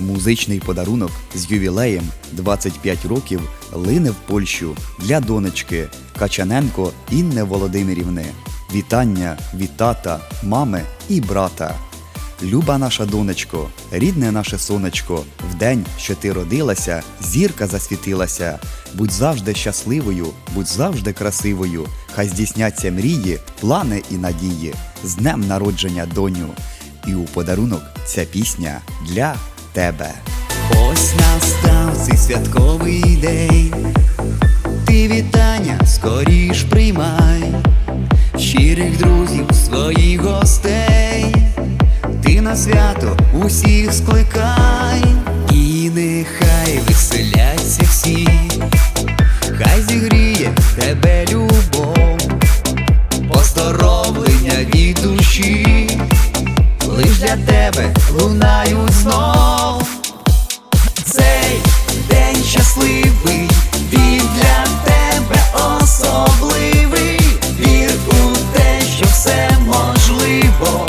Музичний подарунок з ювілеєм 25 років лине в Польщу для донечки Качаненко Інни Володимирівни. Вітання від тата, мами і брата. Люба наша донечко, рідне наше сонечко, в день, що ти родилася, зірка засвітилася. Будь завжди щасливою, будь завжди красивою. Хай здійсняться мрії, плани і надії. З днем народження, доню. І у подарунок ця пісня для тебе. Ось настав цей святковий день. Ти вітання скоріш приймай, щирих друзів, своїх гостей. Ти на свято усіх скликай, і нехай веселяться всі, хай зігріє тебе для тебе лунають знов. Цей день щасливий, він для тебе особливий. Вір у що все можливо.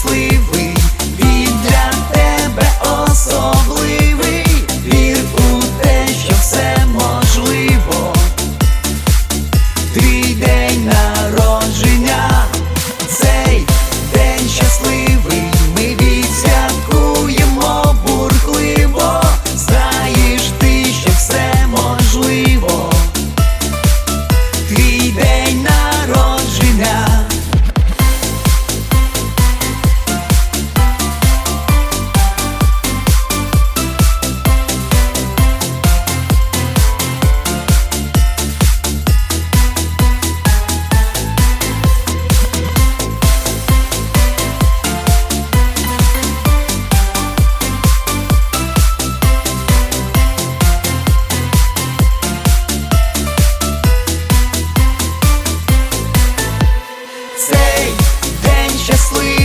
sleeve. цей день щасливий.